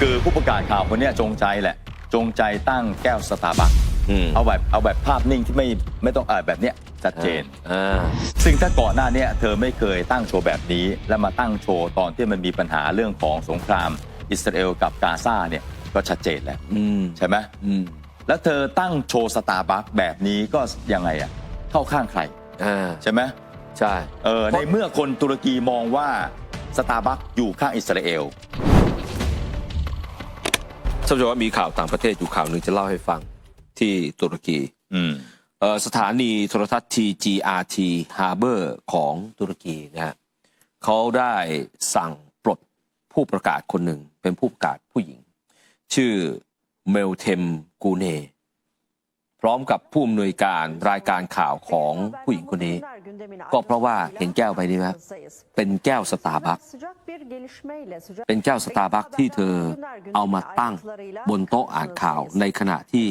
คือผู้ประกาศข่าวคนเนี้ยจงใจแหละ จงใจตั้งแก้วสตาร์บัคอืมเอาแบบเอาแบบภาพนิ่งที่ไม่ไม่ต้องเออแบบเนี้ยชัดเจน อ่า ซึ่งถ้าก่อนหน้าเนี้ยเธอไม่เคยตั้งโชว์แบบนี้ แล้วมาตั้งโชว์ตอนที่มันมีปัญหาเรื่องของสงครามอิสราเอลกับกาซาเนี่ยก็ชัดเจนแล้วอืม ใช่ไหมอืม แล้วเธอตั้งโชว์สตาร์บัคแบบนี้ก็ยังไงอะเข้าข้างใครอ่า ใช่ไหม ใช่ เออในเมื่อคนตุรกีมองว่าสตาร์บัคอยู่ข้างอิสราเอล ท่านผู้ชมว่ามีข่าวต่างประเทศอยู่ข่าวหนึ่งจะเล่าให้ฟังที่ตุรกีอืมเอ่อสถานีโทรทัศน์ TGRT Harbor ของตุรกีนะฮะเขาได้สั่งปลดผู้ประกาศคนหนึ่งเป็นผู้ประกาศผู้หญิง ชื่อเมลเทมกูเนพ ร้อมกับผู้อำนวยการรายการข่าวของผู้หญิงคนนี้ ก็เพราะว่าเห็นแก้วใบนี้ไหมครับเป็นแก้วสตาร์บัคเป็นแก้วสตาร์บัคที่เธอเอามาตั้งบนโต๊ะอ่านข่าวในขณะที่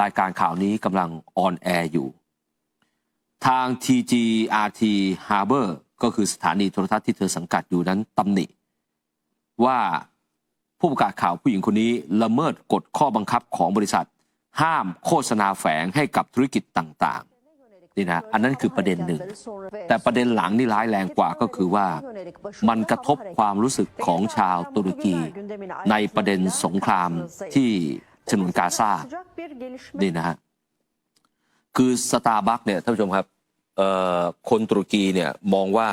รายการข่าวนี้กำลังออนแอร์อยู่ ทาง TGRT Harbor ก็คือสถานีโทรทัศน์ที่เธอสังกัดอยู่นั้นตำหนิ ว่าผู้ประกาศข่าวผู้หญิงคนนี้ละเมิดกฎข้อบังคับของบริษัท ห้ามโฆษณาแฝงให้กับธุรกิจต่างๆนี่นะอันนั้นคือประเด็นหนึ่ง แต่ประเด็นหลังนี่ร้ายแรงกว่าก็คือว่า มันกระทบความรู้สึกของชาวตุรกี ในประเด็นสงครามที่ฉนวนกาซานี่นะฮะคือสตาร์บัคเนี่ยท่านผู้ชมครับเอ่อคนตุรกีเนี่ยมองว่า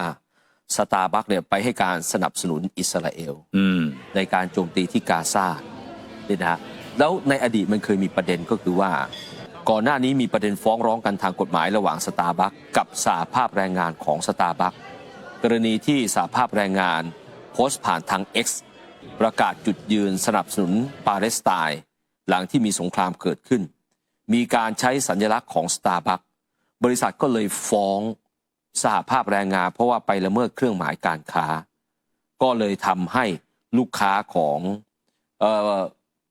สตาร์บัคเนี่ยไปให้การสนับสนุนอิสราเอลอืมในการโจมตีที่กาซานี่นะฮะ แล้วในอดีตมันเคยมีประเด็นก็คือว่า ก่อนหน้านี้มีประเด็นฟ้องร้องกันทางกฎหมายระหว่างสตาร์บัคกับสาภาพแรงงานของสตาร์บัคกรณีที่สาภาพแรงงาน โพสต์ผ่านทาง X ประกาศจุดยืนสนับสนุนปาเลสไตน์หลังที่มีสงครามเกิดขึ้น มีการใช้สัญลักษณ์ของสตาร์บัคบริษัทก็เลยฟ้องสหภาพแรงงาน เพราะว่าไปละเมิดเครื่องหมายการค้า ก็เลยทำให้ลูกค้าของ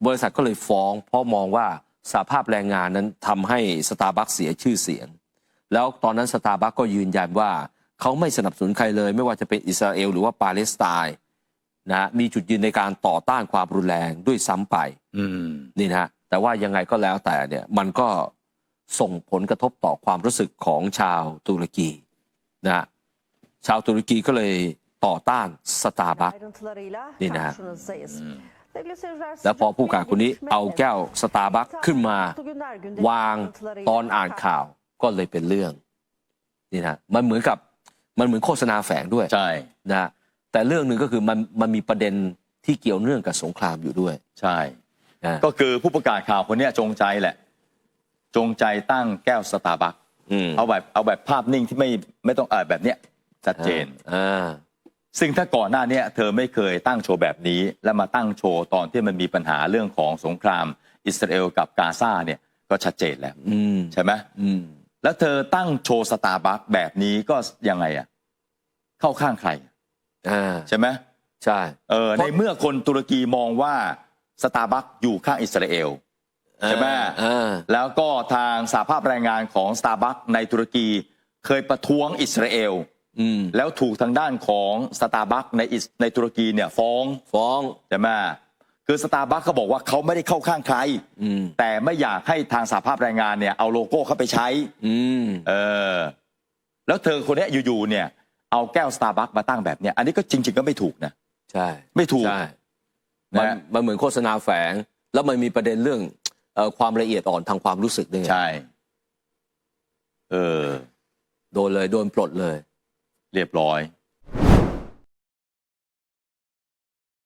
บริษัทก็เลยฟ้องเพราะมองว่าสหภาพแรงงานนั้นทำให้สตาร์บัคเสียชื่อเสียง แล้วตอนนั้นสตาร์บัคก็ยืนยันว่าเขาไม่สนับสนุนใครเลย ไม่ว่าจะเป็นอิสราเอลหรือว่าปาเลสไตน์นะฮะมีจุดยืนในการต่อต้านความรุนแรงด้วยซ้ำไปอืมนี่นะฮะแต่ว่ายังไงก็แล้วแต่เนี่ยมันก็ส่งผลกระทบต่อความรู้สึกของชาวตุรกีนะฮะชาวตุรกีก็เลยต่อต้านสตาร์บัคนี่นะฮะ แล้แล้ววพพออผู้ผู้กาการคคนนนี้นี้เอาเอาแก้แก้ววสตาร์บัคขึ้นมา วางตอนอ่านข่าวก็เลยเป็นเรื่องนี่นะมันเหมือนกับมันเหมือนโฆษณาแฝงด้วยใช่นะฮะแต่เรื่องหนึ่งก็คือมันมันมีประเด็นที่เกี่ยวเนื่องกับสงครามอยู่ด้วย ใช่นะก็คือผู้ประกาศข่าวคนเนี้ยจงใจแหละ จงใจตั้งแก้วสตาร์บัคอืมเอาแบบเอาแบบภาพนิ่งที่ไม่ไม่ต้องเออแบบเนี้ยชัดเจนอ่า ซึ่งถ้าก่อนหน้าเนี้ยเธอไม่เคยตั้งโชว์แบบนี้ แล้วมาตั้งโชว์ตอนที่มันมีปัญหาเรื่องของสงคราม อิสราเอลกับกาซาเนี่ยก็ชัดเจนแล้วอืมใช่ไหมอืมแล้วเธอตั้งโชว์สตาร์บัคแบบนี้ก็ยังไงอะเข้าข้างใครอ่าใช่ไหมใช่เออเพในราะเมื่อคนตุรกีมองว่าสตาร์บัคอยู่ข้างอิสราเอลใช่ไหมอ่าแล้วก็ทางสาภาพแรงงานของสตาร์บัคในตุรกีเคยประท้วงอิสราเอลอืม แล้วถูกทางด้านของสตาร์บัคในอิสในตุรกีเนี่ยฟ้องฟ้องใช่ไหมคือสตาร์บัคเขาบอกว่าเขาไม่ได้เข้าข้างใครอืมแต่ไม่อยากให้ทางสาภาพแรงงานเนี่ยเอาโลโก้เข้าไปใช้อืมเออ แล้วเธอคนเนี้ยอยู่ๆเนี่ย เอาแก้วสตาร์บัคมาตั้งแบบเนี้ยอันนี้ก็จริง ๆ ก็ไม่ถูกนะใช่ ไม่ถูกใช่มันนะมันเหมือนโฆษณาแฝง แล้วมันมีประเด็นเรื่องเอ่อความละเอียดอ่อนทางความรู้สึกด้วยไงใช่ เออ โดนเลยโดนปลดเลย เรียบร้อย